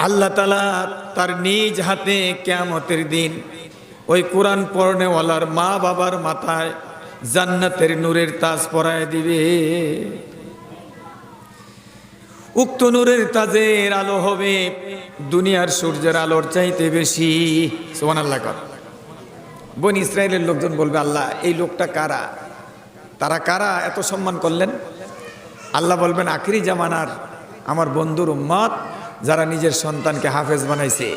আল্লাহ তালা তার নিজ হাতে কেয়ামতের দিন ওই কোরআন পড়নেওয়ালার মা বাবার মাথায় জান্নাতের নূরের তাজ পরায় দিবে। উক্ত নূরের তাজের আলো হবে দুনিয়ার সূর্যের আলোর চাইতে বেশি। সোমান আল্লাহ কর। বন ইসরায়েলের লোকজন বলবে, আল্লাহ, এই লোকটা কারা? তারা কারা? এত সম্মান করলেন? আল্লাহ বলবেন, আখরি জামানার আমার বন্ধুর উম্মত যারা নিজের সন্তানকে হাফেজ বানাইছে,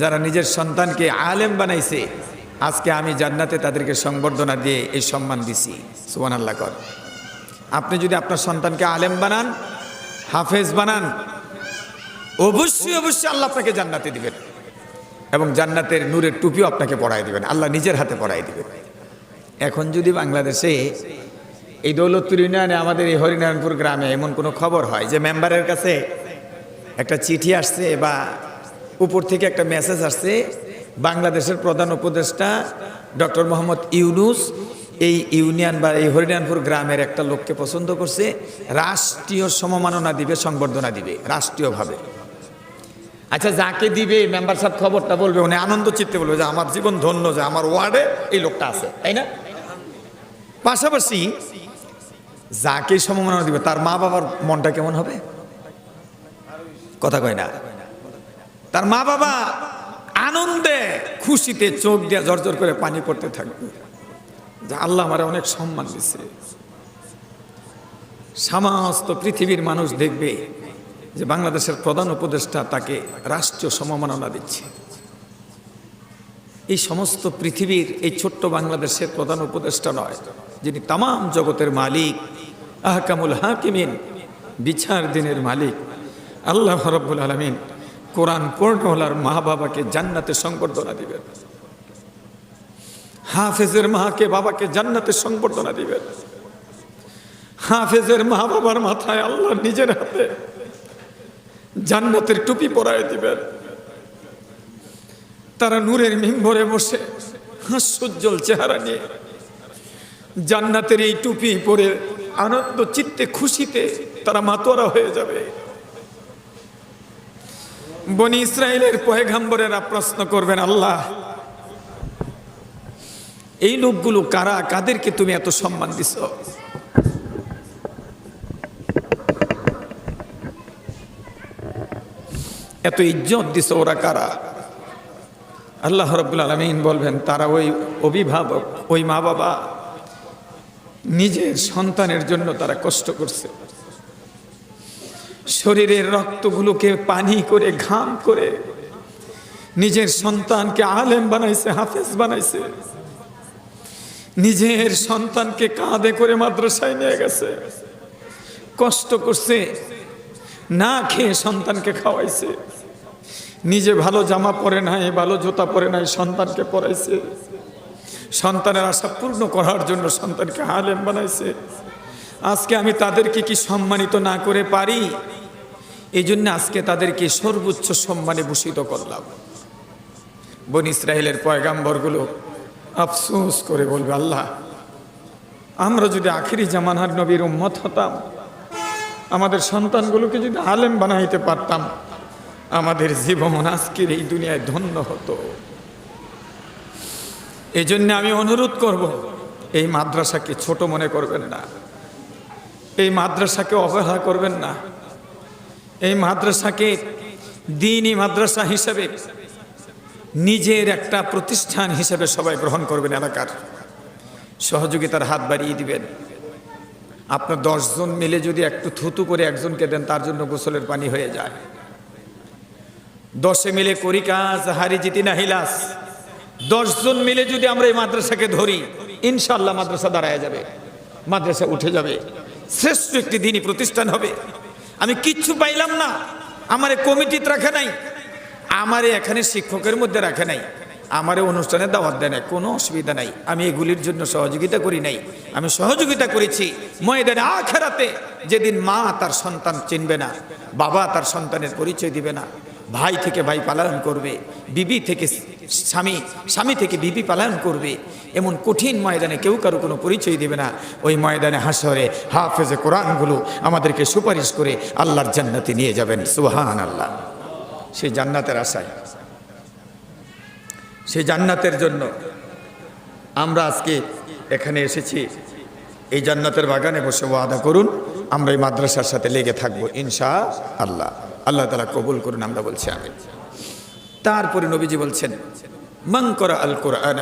যারা নিজের সন্তানকে আলেম বানাইছে, আজকে আমি জান্নাতে তাদেরকে সংবর্ধনা দিয়ে এই সম্মান দিছি। সুবান আল্লাহ কর। আপনি যদি আপনার সন্তানকে আলেম বানান, হাফেজ বানান, অবশ্যই অবশ্যই আল্লাহ আপনাকে জান্নাতে দিবেন এবং জান্নাতের নূরের টুপিও আপনাকে পড়াই দিবেন, আল্লাহ নিজের হাতে পড়াই দিবেন। এখন যদি বাংলাদেশে এই দৌলতপুর ইউনিয়নে আমাদের এই হরিনারায়ণপুর গ্রামে এমন কোনো খবর হয় যে মেম্বারের কাছে একটা চিঠি আসছে বা উপর থেকে একটা মেসেজ আসছে, বাংলাদেশের প্রধান উপদেষ্টা ডক্টর মোহাম্মদ ইউনুস এই ইউনিয়ন বা এই হরিনারায়ণপুর গ্রামের একটা লোককে পছন্দ করছে, রাষ্ট্রীয় সমমাননা দিবে, সংবর্ধনা দিবে, রাষ্ট্রীয়ভাবে। আচ্ছা যাকে দিবে, মেম্বার সাহেব খবরটা বলবে, উনি আনন্দ চিত্তে বলবে যে আমার জীবন ধন্য যে আমার ওয়ার্ডে এই লোকটা আছে, তাই না? পাশাপাশি যাকে সমমাননা দিবে, তার মা বাবার মনটা কেমন হবে? কথা কয় না। তার মা বাবা আনন্দে, খুশিতে চোখ দিয়ে জর্জর করে পানি পড়তে থাকবে। যে আল্লাহ আমার অনেক সম্মান দিচ্ছে সমস্ত পৃথিবীর মানুষ দেখবে যে বাংলাদেশের প্রধান উপদেষ্টা তাকে রাষ্ট্রীয় সমমাননা দিচ্ছে। এই সমস্ত পৃথিবীর এই ছোট্ট বাংলাদেশের প্রধান উপদেষ্টা নয়, যিনি তাম জগতের মালিক, আহকামুল হাকিমিন, বিচার দিনের মালিক। আল্লাহ রব্বুল আলমিন কোরআন পূর্ণওয়ালার মা বাবাকে জান্নাতে সংবর্ধনা দিবেন? হাফেজের মাকে বাবাকে জান্নাতে সংবর্ধনা দিবেন? হাফেজের মা বাবার মাথায় আল্লাহ নিজের হাতে জান্নাতের টুপি পরায় দিবেন। তারা নূরের মিম্বরে বসে হাস্যোজ্জ্বল চেহারা নিয়ে জান্নাতের এই টুপি পরে আনন্দ, চিত্তে, খুশিতে তারা মাতোয়ারা হয়ে যাবে। বনি ইসরায়েলের পয়গাম্বরেরা প্রশ্ন করবেন, আল্লাহ, এই লোকগুলো কারা? কাদেরকে তুমি এত সম্মান দিছ? এত ইজ্জত দিছ ওরা কারা? আল্লাহ রব্বুল আলমিন বলবেন, তারা ওই অভিভাবক, ওই মা বাবা নিজের সন্তানের জন্য তারা কষ্ট করছে। শরীরের রক্তগুলোকে পানি করে, ঘাম করে, নিজের সন্তানকে আলেম বানাইছে, হাফেজ বানাইছে, নিজের সন্তানকে কাঁধে করে মাদ্রাসায় নিয়ে গেছে, কষ্ট করছে, না খেয়ে সন্তানকে খাওয়াইছে, নিজে ভালো জামা পরে নাই, ভালো জুতা পরে নাই, সন্তানকে পরাইছে সন্তানের আশা পূর্ণ করার জন্য সন্তানকে আলেম বানাইছে। আজকে আমি তাদেরকে কি সম্মানিত না করে পারি? এই জন্য আজকে তাদেরকে সর্বোচ্চ সম্মানে ভূষিত করলাম। বন ইসরায়েলের পয়গাম্বরগুলো আফসোস করে বলবে, আল্লাহ, আমরা যদি আখিরি জামানার নবীর উম্মত হতাম, আমাদের সন্তানগুলোকে যদি আলেম বানাইতে পারতাম, আমাদের জীবন আজকের এই দুনিয়ায় ধন্য হতো। এই আমি অনুরোধ করব, এই মাদ্রাসাকে ছোট মনে করবেন না। এই মাদ্রাসাকে অবহেলা করবেন না। এই মাদ্রাসাকে দিনই মাদ্রাসা হিসেবে নিজের একটা প্রতিষ্ঠান হিসেবে সবাই গ্রহণ করবেন এলাকার। সহযোগিতার হাত বাড়িয়ে দিবেন। আপনার দশজন মিলে যদি একটু থুতু করে একজনকে দেন, তার জন্য গোসলের পানি হয়ে যায়। দশে মিলে করি কাজ, হারি জিতি না হিলাস। দশজন মিলে যদি আমরা এই মাদ্রাসাকে ধরি ইনশাল্লাহ মাদ্রাসা দাঁড়ায় যাবে। মাদ্রাসা উঠে যাবে। শ্রেষ্ঠ একটি দিনই প্রতিষ্ঠান হবে। আমি কিচ্ছু পাইলাম না। আমার কমিটিতে রাখে নাই। আমারে এখানে শিক্ষকের মধ্যে রাখে নাই। আমারে অনুষ্ঠানে দাওয়াত দেয় নাই। কোনো অসুবিধা নাই। আমি এগুলির জন্য সহযোগিতা করি নাই। আমি সহযোগিতা করেছি ময়দানে আখেরাতে। যেদিন মা তার সন্তান চিনবে না, বাবা তার সন্তানের পরিচয় দিবে না, ভাই থেকে ভাই পালায়ন করবে, বিবি থেকে স্বামী স্বামী থেকে বিবি পালায়ন করবে। এমন কঠিন ময়দানে কেউ কারও কোনো পরিচয় দেবে না। ওই ময়দানে হাসরে হাফেজে কোরআনগুলো আমাদেরকে সুপারিশ করে আল্লাহর জান্নাতে নিয়ে যাবেন। সুহান আল্লাহ সেই জান্নাতের আশায়। সেই জান্নাতের জন্য আমরা আজকে এখানে এসেছি। এই জান্নাতের বাগানে বসে ওয়াদা করুন। আমরা এই মাদ্রাসার সাথে লেগে থাকব ইনশা আল্লাহ আল্লাহ তালা কবুল করুন, আমরা বলছি আমি তারপরে নবীজি বলছেন, মান করা আল কোরআন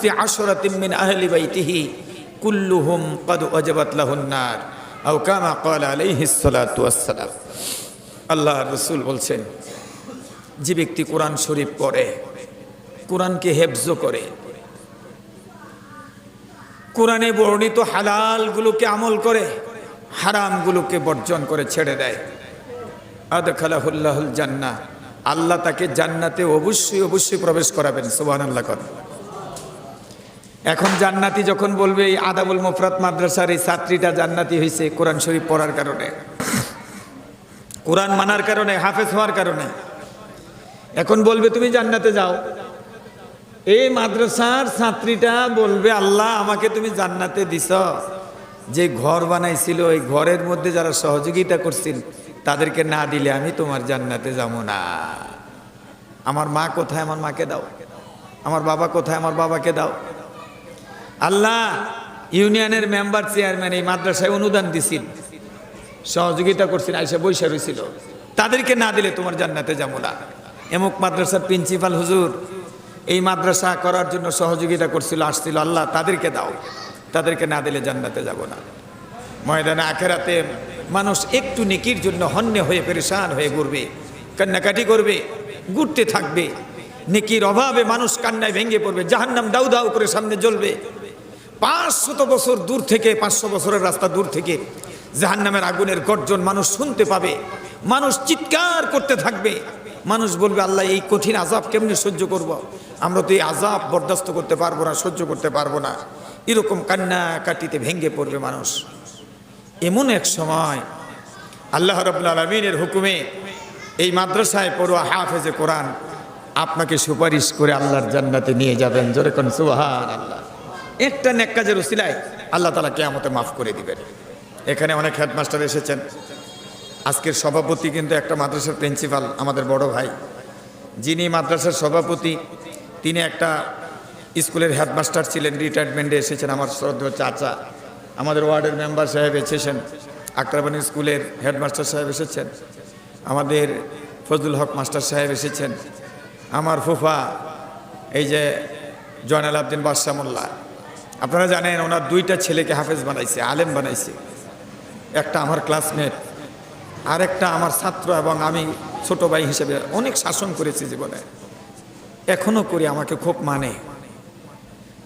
ফি আশরাতিন মিন আহলি কুল্লুহুম ক্বাদ ওয়াজাবাত লাহুন নার। আও কামা আল্লাহর রাসূল বলছেন, যে ব্যক্তি কোরআন শরীফ পড়ে, কোরআনকে হেফজ করে কোরআনে বর্ণিত হালালগুলোকে আমল করে, হারামগুলোকে বর্জন করে ছেড়ে দেয়। আদখালাহুল্লাহুল জান্না আল্লাহ তাকে জান্নাতে অবশ্যই অবশ্যই প্রবেশ করাবেন সুবাহ আল্লাহ করেন এখন জান্নাতি যখন বলবে, এই আদাবুল মুফরাত মাদ্রাসার এই ছাত্রীটা জান্নাতি হয়েছে কোরআন শরীফ পড়ার কারণে। কোরআন মানার কারণে, হাফেজ হওয়ার কারণে। এখন বলবে, তুমি জান্নাতে যাও। এই মাদ্রাসার ছাত্রীটা বলবে, আল্লাহ, আমাকে তুমি জান্নাতে দিছ। যে ঘর বানাইছিল, ওই ঘরের মধ্যে যারা সহযোগিতা করছিল, তাদেরকে না দিলে আমি তোমার জান্নাতে যাব না। আমার মা কোথায়, আমার মাকে দাও। আমার বাবা কোথায়, আমার বাবাকে দাও। আল্লাহ, ইউনিয়নের মেম্বার চেয়ারম্যান এই মাদ্রাসায় অনুদান দিছিল। সহযোগিতা করছিল, আইসা বৈশা রয়েছিল তাদেরকে না দিলে তোমার জান্নাতে যাব না। এমুক মাদ্রাসার প্রিন্সিপাল হুজুর এই মাদ্রাসা করার জন্য সহযোগিতা করছিল, আসছিল, আল্লাহ তাদেরকে দাও। তাদেরকে না দিলে জান্নাতে যাব না। ময়দানে আখেরাতে মানুষ একটু নেকির জন্য হন্যে হয়ে পেরেশান হয়ে ঘুরবে, কান্নাকাটি করবে, ঘুরতে থাকবে। নেকির অভাবে মানুষ কান্নায় ভেঙে পড়বে, জাহান্নাম দাউ দাউ করে সামনে জ্বলবে। পাঁচশত বছর দূর থেকে, পাঁচশো বছরের রাস্তা দূর থেকে জাহান্নামের আগুনের গর্জন মানুষ শুনতে পাবে, মানুষ চিৎকার করতে থাকবে। মানুষ বলবে, আল্লাহ, এই কঠিন আজাব কেমনি সহ্য করব। আমরা তো এই আজাব বরদাস্ত করতে পারব না, সহ্য করতে পারব না। এরকম কান্না কাটিতে ভেঙে পড়বে মানুষ। এমন এক সময় আল্লাহ রবুল্লা আলমিনের হুকুমে এই মাদ্রাসায় পড়ুয়া হাফেজে কোরআন, আপনাকে সুপারিশ করে আল্লাহর জান্নাতে নিয়ে যাবেন। যেরকম সুহান আল্লাহ একটা নেক কাজের উসিলায় আল্লাহ তালা কেয়ামতে মাফ করে দিবেন। এখানে অনেক হেডমাস্টার এসেছেন। আজকের সভাপতি কিন্তু একটা মাদ্রাসার প্রিন্সিপাল, আমাদের বড় ভাই। যিনি মাদ্রাসার সভাপতি, তিনি একটা স্কুলের হেডমাস্টার ছিলেন, রিটায়ারমেন্টে এসেছেন আমার শ্রদ্ধেয় চাচা। আমাদের ওয়ার্ডের মেম্বার সাহেব এসেছেন আক্রাবানি স্কুলের হেডমাস্টার সাহেব এসেছেন। আমাদের ফজলুল হক মাস্টার সাহেব এসেছেন। আমার ফুফা, এই যে জয়নাল আবদিন বাদশামোল্লা আপনারা জানেন, ওনার দুইটা ছেলেকে হাফেজ বানাইছে, আলেম বানাইছে। একটা আমার ক্লাসমেট আরেকটা আমার ছাত্র এবং আমি ছোট ভাই হিসেবে অনেক শাসন করেছি জীবনে। এখনও করি, আমাকে খুব মানে।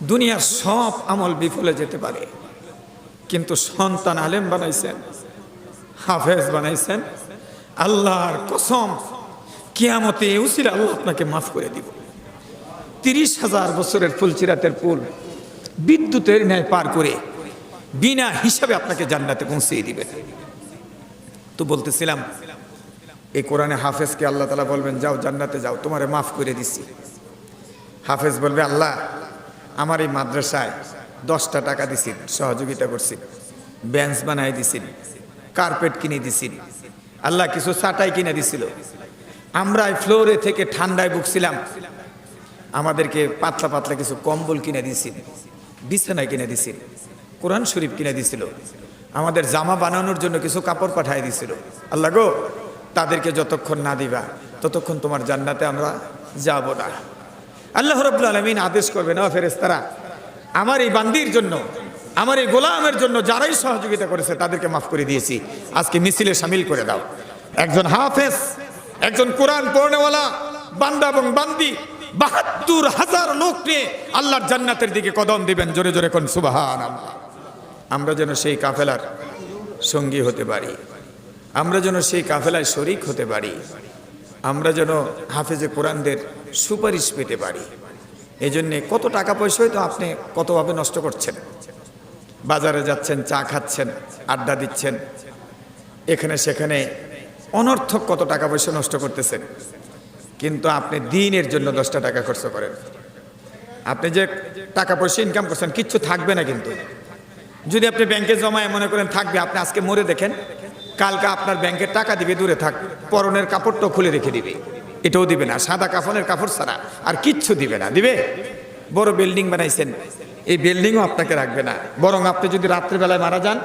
দুনিয়ার সব আমল বিফলে যেতে পারে। কিন্তু সন্তান আলেম বানাইছেন, হাফেজ বানাইছেন, আল্লাহর কসম, কিয়ামতে উসির আল্লাহ আপনাকে মাফ করে দিব। তিরিশ হাজার বছরের ফুলচিরাতের পুল বিদ্যুতের ন্যায় পার করে বিনা হিসাবে আপনাকে জান্নাতে পৌঁছিয়ে দিবে। তো বলতেছিলাম এই কোরআনে হাফেজকে আল্লাহ তালা বলবেন, যাও জান্নাতে যাও, তোমারে মাফ করে দিছি। হাফেজ বলবে, আল্লাহ, আমার এই মাদ্রাসায় দশটা টাকা দিছি, সহযোগিতা করছি, বেঞ্চ বানাই দিছি, কার্পেট কিনে দিছি, আল্লাহ কিছু চাটাই কিনে দিছিল। আমরা ফ্লোরে থেকে ঠান্ডায় বুকছিলাম আমাদেরকে পাতলা পাতলা কিছু কম্বল কিনে দিছি, বিছানায় কিনে দিছি, কোরআন শরীফ কিনে দিছিল। আমাদের জামা বানানোর জন্য কিছু কাপড় পাঠাই দিছিল। আল্লাহ গো, তাদেরকে যতক্ষণ না দিবা, ততক্ষণ তোমার জান্নাতে আমরা যাব না। আল্লাহ রব্লা আলমিন আদেশ করবে না ফেরেস্তারা আমার এই বান্দির জন্য, আমার এই গোলামের জন্য যারাই সহযোগিতা করেছে, তাদেরকে মাফ করে দিয়েছি। আজকে মিছিলে সামিল করে দাও। একজন হাফেজ, একজন কোরআন পড়নেওয়ালা, বান্দা এবং বান্দি, বাহাত্তর হাজার লোক নিয়ে আল্লাহর জান্নাতের দিকে কদম দিবেন, জোরে জোরে কোন সুবাহান আল্লাহ আমরা যেন সেই কাফেলার সঙ্গী হতে পারি। আমরা যেন সেই কাফেলায় শরিক হতে পারি। আমরা যেন হাফেজে কোরআনদের সুপারিশ পেতে পারি। এই জন্যে কত টাকা পয়সা হয়তো আপনি কতভাবে নষ্ট করছেন। বাজারে যাচ্ছেন, চা খাচ্ছেন, আড্ডা দিচ্ছেন। এখানে সেখানে অনর্থক কত টাকা পয়সা নষ্ট করতেছেন। কিন্তু আপনি দিনের জন্য দশটা টাকা খরচ করেন। আপনি যে টাকা পয়সা ইনকাম করছেন, কিচ্ছু থাকবে না কিন্তু। যদি আপনি ব্যাংকে জমায় মনে করেন থাকবে, আপনি আজকে মরে দেখেন, কালকে আপনার ব্যাংকের টাকা দিবে, দূরে থাক, পরনের কাপড়টাও খুলে রেখে দিবে। এটাও দিবে না, সাদা কাফনের কাপড় ছাড়া আর কিচ্ছু দিবে না, দিবে? বড় বিল্ডিং বানাইছেন, এই বিল্ডিংও আপনাকে রাখবে না। বরং আপনি যদি রাত্রিবেলায় মারা যান,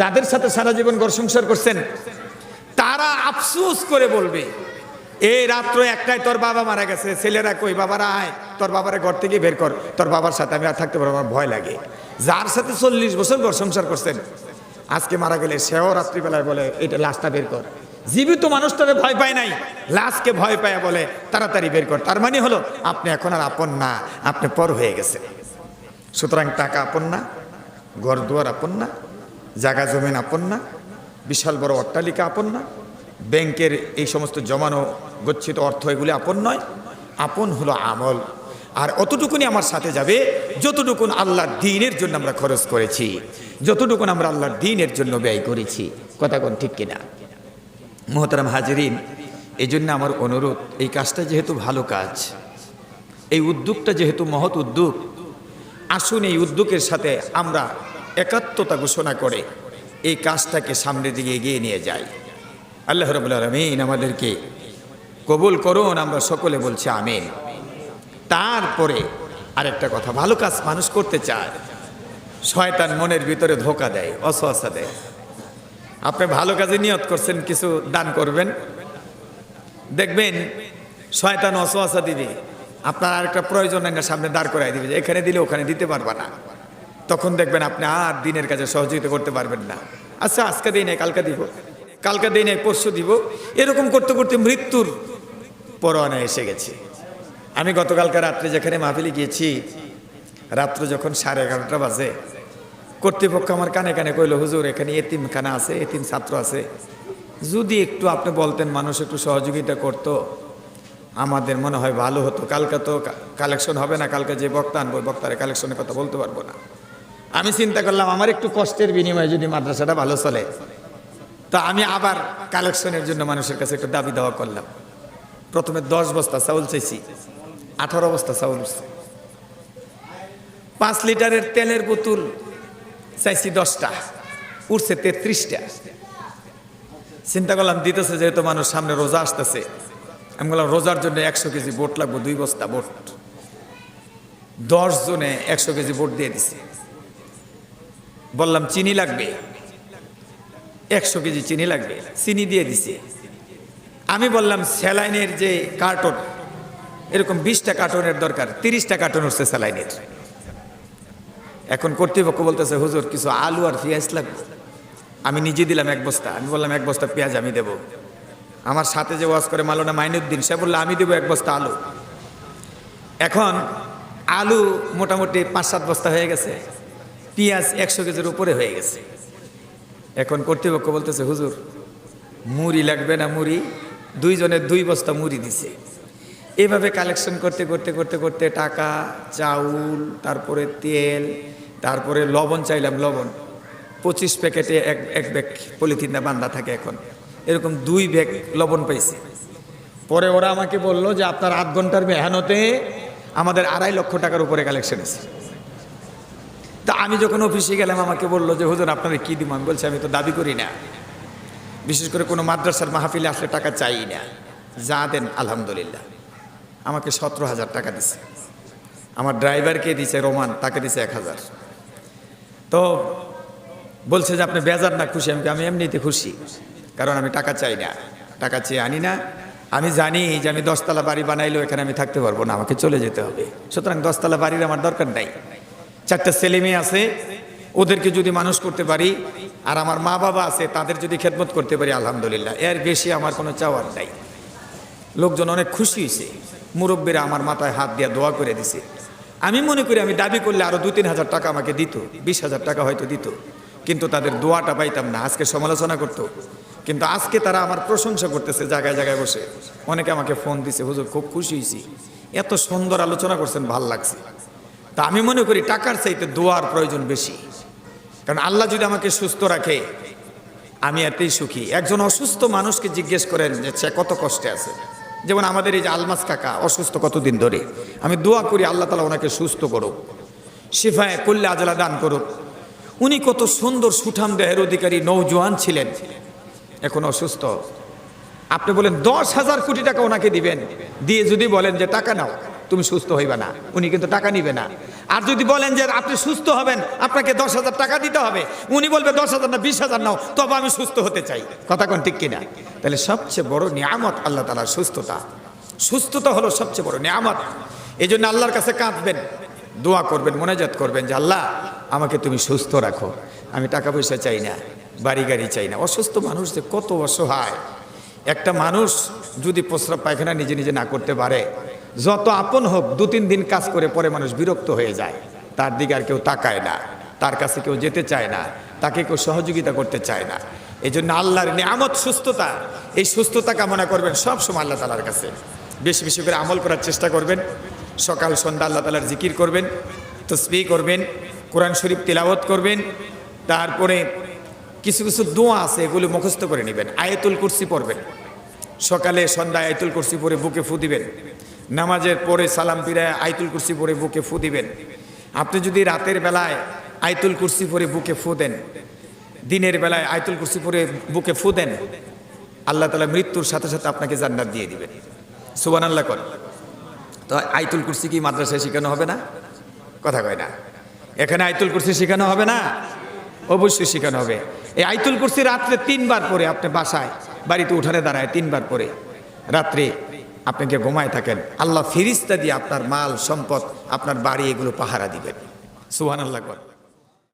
যাদের সাথে সারা জীবন ঘর সংসার করছেন, তারা আফসোস করে বলবে, এই রাত্র একটাই তোর বাবা মারা গেছে, ছেলেরা কই? বাবারা আয়, তোর বাবারে ঘর থেকে বের কর, তোর বাবার সাথে আমি আর থাকতে পারব আমার ভয় লাগে। যার সাথে চল্লিশ বছর ঘর সংসার করছেন, আজকে মারা গেলে সেও রাত্রিবেলায় বলে, এটা লাশটা বের কর। জীবিত মানুষটাকে ভয় পায় নাই, লাশকে ভয় পায় বলে তাড়াতাড়ি বের কর। তার মানে হলো, আপনি এখন আর আপন না, আপনি পর হয়ে গেছে সুতরাং টাকা আপন না ঘর দুয়ার আপন না, জায়গা জমিন আপন না, বিশাল বড় অট্টালিকা আপন না, ব্যাংকের এই সমস্ত জমানো গচ্ছিত অর্থ এগুলি আপন নয়, আপন হলো আমল। আর অতটুকুনি আমার সাথে যাবে যতটুকুন আল্লাহর দিনের জন্য আমরা খরচ করেছি, যতটুকুন আমরা আল্লাহর দিনের জন্য ব্যয় করেছি, কথা কোন ঠিক কিনা? মোহতারাম হাজরিন এই জন্য আমার অনুরোধ, এই কাজটা যেহেতু ভালো কাজ, এই উদ্যোগটা যেহেতু মহৎ উদ্যোগ, আসুন এই উদ্যোগের সাথে আমরা একাত্মতা ঘোষণা করে এই কাজটাকে সামনের দিকে এগিয়ে নিয়ে যাই। আল্লাহ রবুল আলমিন আমাদেরকে কবুল করুন, আমরা সকলে বলছি আমিন। তারপরে আরেকটা কথা, ভালো কাজ মানুষ করতে চায়, শয়তান মনের ভিতরে ধোকা দেয়, অসহসা দেয়। আপনি ভালো কাজে নিয়ত করছেন, কিছু দান করবেন? দেখবেন শয়তান অসহসা দিবে, আপনার আরেকটা প্রয়োজন না, সামনে দাঁড় করাই দিবে এখানে দিলে ওখানে দিতে পারবা না। তখন দেখবেন আপনি আর দিনের কাজে সহযোগিতা করতে পারবেন না। আচ্ছা আজকে দিই নাই কালকে দিব, কালকে দিই নাই পরশু দিব। এরকম করতে করতে মৃত্যুর পরোয়ানা এসে গেছে। আমি গতকালকে রাত্রে যেখানে মাহফিলে গিয়েছি, রাত্র যখন সাড়ে এগারোটা বাজে, কর্তৃপক্ষ আমার কানে কানে কইল, হুজুর, এখানে এতিমখানা আছে, এতিম ছাত্র আছে। যদি একটু আপনি বলতেন, মানুষ একটু সহযোগিতা করতো, আমাদের মনে হয় ভালো হতো। কালকে তো কালেকশন হবে না, কালকে যে বক্তা আনব বক্তারে কালেকশনের কথা বলতে পারব না। আমি চিন্তা করলাম, আমার একটু কষ্টের বিনিময়ে যদি মাদ্রাসাটা ভালো চলে। তা আমি আবার কালেকশনের জন্য মানুষের কাছে একটু দাবি দেওয়া করলাম। প্রথমে দশ বস্তা চাউল চাইছি। আঠারো বস্তা চাউল উঠছে। পাঁচ লিটারের তেলের বোতল চাইছি দশটা, উঠছে তেত্রিশটা। চিন্তা করলাম, দিতেছে যেহেতু মানুষ সামনে রোজা আসতেছে। আমি বললাম, রোজার জন্য একশো কেজি বোট লাগবো, দুই বস্তা বোট দশ জনে একশো কেজি বোট দিয়ে দিছে। বললাম, চিনি লাগবে। একশো কেজি চিনি লাগবে, চিনি দিয়ে দিছে। আমি বললাম, স্যালাইনের যে কার্টন এরকম বিশটা কার্টনের দরকার, তিরিশটা কার্টন হচ্ছে স্যালাইনের। এখন কর্তৃপক্ষ বলতেছে, হুজুর, কিছু আলু আর পেঁয়াজ লাগবে। আমি নিজে দিলাম এক বস্তা, আমি বললাম, এক বস্তা পেঁয়াজ আমি দেবো। আমার সাথে যে ওয়াজ করে মালোনা মাইনুদ্দিন, সে বলল, আমি দেবো এক বস্তা আলু। এখন আলু মোটামুটি পাঁচ সাত বস্তা হয়ে গেছে, পেঁয়াজ একশো কেজির উপরে হয়ে গেছে। এখন কর্তৃপক্ষ বলতেছে, হুজুর, মুড়ি লাগবে না মুড়ি? দুইজনের দুই বস্তা মুড়ি দিছে। এভাবে কালেকশন করতে করতে করতে করতে টাকা, চাউল, তারপরে তেল, তারপরে লবণ চাইলাম, লবণ। পঁচিশ প্যাকেটে এক এক ব্যাগ পলিথিনটা বান্ধা থাকে এখন। এরকম দুই ব্যাগ লবণ পাইছি। পরে ওরা আমাকে বলল যে, আপনার আধ ঘণ্টার মেহানতে আমাদের আড়াই লক্ষ টাকার উপরে কালেকশন আছে। তা আমি যখন অফিসে গেলাম, আমাকে বলল যে, হুজুর, আপনারা কী দিব? আমি বলছি, আমি তো দাবি করি না। বিশেষ করে কোনো মাদ্রাসার মাহফিলে আসলে টাকা চাই না। যা দেন, আলহামদুলিল্লাহ। আমাকে সতেরো হাজার টাকা দিছে। আমার ড্রাইভারকে দিছে, রোমান, তাকে দিছে এক হাজার। তো বলছে যে, আপনি বেজার না, খুশি? আমি আমি এমনিতে খুশি, কারণ আমি টাকা চাই না। টাকা চেয়ে আনি না। আমি জানি যে, আমি দশতলা বাড়ি বানাইলেও এখানে আমি থাকতে পারব না, আমাকে চলে যেতে হবে। সুতরাং দশতলা বাড়ির আমার দরকার নাই। চারটা ছেলে মেয়ে আছে, ওদেরকে যদি মানুষ করতে পারি, আর আমার মা বাবা আছে, তাদের যদি খেদমত করতে পারি, আলহামদুলিল্লাহ। এর বেশি আমার কোনো চাওয়ার নাই। লোকজন অনেক খুশি হয়েছে মুরব্বীরা আমার মাথায় হাত দিয়ে দোয়া করে দিছে। আমি মনে করি আমি দাবি করলে আরও দু তিন হাজার টাকা আমাকে দিত, বিশ হাজার টাকা হয়তো দিত। কিন্তু তাদের দোয়াটা পাইতাম না, আজকে সমালোচনা করতো। কিন্তু আজকে তারা আমার প্রশংসা করতেছে জায়গায় জায়গায় বসে। অনেকে আমাকে ফোন দিছে, হুজুর, খুব খুশি হয়েছি এত সুন্দর আলোচনা করছেন, ভালো লাগছে। তা আমি মনে করি টাকার চাইতে দোয়ার প্রয়োজন বেশি। কারণ আল্লাহ যদি আমাকে সুস্থ রাখে, আমি এতেই সুখী। একজন অসুস্থ মানুষকে জিজ্ঞেস করেন যে, সে কত কষ্টে আছে? যেমন আমাদের এই যে আলমাস কাকা, অসুস্থ কতদিন ধরে? আমি দোয়া করি আল্লাহ তালা ওনাকে সুস্থ করুক, শিফায় কল্যা আজলা দান করুক। উনি কত সুন্দর সুঠাম দেহের অধিকারী নৌজোয়ান ছিলেন, এখন অসুস্থ। আপনি বলেন, দশ হাজার কোটি টাকা ওনাকে দিবেন। দিয়ে যদি বলেন যে, টাকা নাও। তুমি সুস্থ হইবে না, উনি কিন্তু টাকা নিবে না। আর যদি বলেন যে আপনি সুস্থ হবেন, আপনাকে দশ হাজার টাকা দিতে হবে, উনি বলবে দশ হাজার না, বিশ হাজার নাও, তবে আমি সুস্থ হতে চাই। কথা কোন ঠিক কিনা? তাহলে সবচেয়ে বড় নিয়ামত আল্লাহ তালার সুস্থতা। সুস্থতা হলো সবচেয়ে বড় নিয়ামত। এই জন্য আল্লাহর কাছে কাঁদবেন, দোয়া করবেন, মোনাজাত করবেন যে, আল্লাহ, আমাকে তুমি সুস্থ রাখো। আমি টাকা পয়সা চাই না, বাড়ি গাড়ি চাই না। অসুস্থ মানুষ যে কত অসহায়। একটা মানুষ যদি প্রস্রাব পায়খানা নিজে নিজে না করতে পারে যত আপন হোক, দু তিন দিন কাজ করে পরে মানুষ বিরক্ত হয়ে যায়। তার দিকে আর কেউ তাকায় না। তার কাছে কেউ যেতে চায় না। তাকে কেউ সহযোগিতা করতে চায় না। এই জন্য আল্লাহর নিয়ামত সুস্থতা, এই সুস্থতা কামনা করবেন সব সময় আল্লাহ তালার কাছে। বেশি বেশি করে আমল করার চেষ্টা করবেন। সকাল, সন্ধ্যা আল্লাহ তালার জিকির করবেন তসবি করবেন, কোরআন শরীফ তিলাবত করবেন। তারপরে কিছু কিছু দোয়া আছে, এগুলো মুখস্থ করে নেবেন। আয়াতুল কুরসি পড়বেন। সকালে, সন্ধ্যায় আয়তুল কুরসি পরে বুকে ফু দিবেন। নামাজের পরে সালাম পিরায় আইতুল কুরসি পরে বুকে ফু দিবেন। আপনি যদি রাতের বেলায় আইতুল কুরসি পরে বুকে ফু দেন, দিনের বেলায় আইতুল কুরসি পরে বুকে ফু দেন, আল্লাহ তালা মৃত্যুর সাথে সাথে আপনাকে জান্নাত দিয়ে দিবেন। সুবান আল্লাহ কর। তো আয়তুল কুরসি কি মাদ্রাসায় শেখানো হবে না? কথা কয় না। এখানে আইতুল কুরসি শেখানো হবে না? অবশ্যই শেখানো হবে। এই আইতুল কুরসি রাত্রে তিনবার পরে আপনি বাসায়, বাড়িতে উঠানে দাঁড়ায় তিনবার পরে। রাত্রে আপনাকে ঘুমায় থাকেন। আল্লাহ ফিরিস্তা দিয়ে আপনার মাল, সম্পদ, আপনার বাড়ি এগুলো পাহারা দিবেন। সুহান আল্লাহ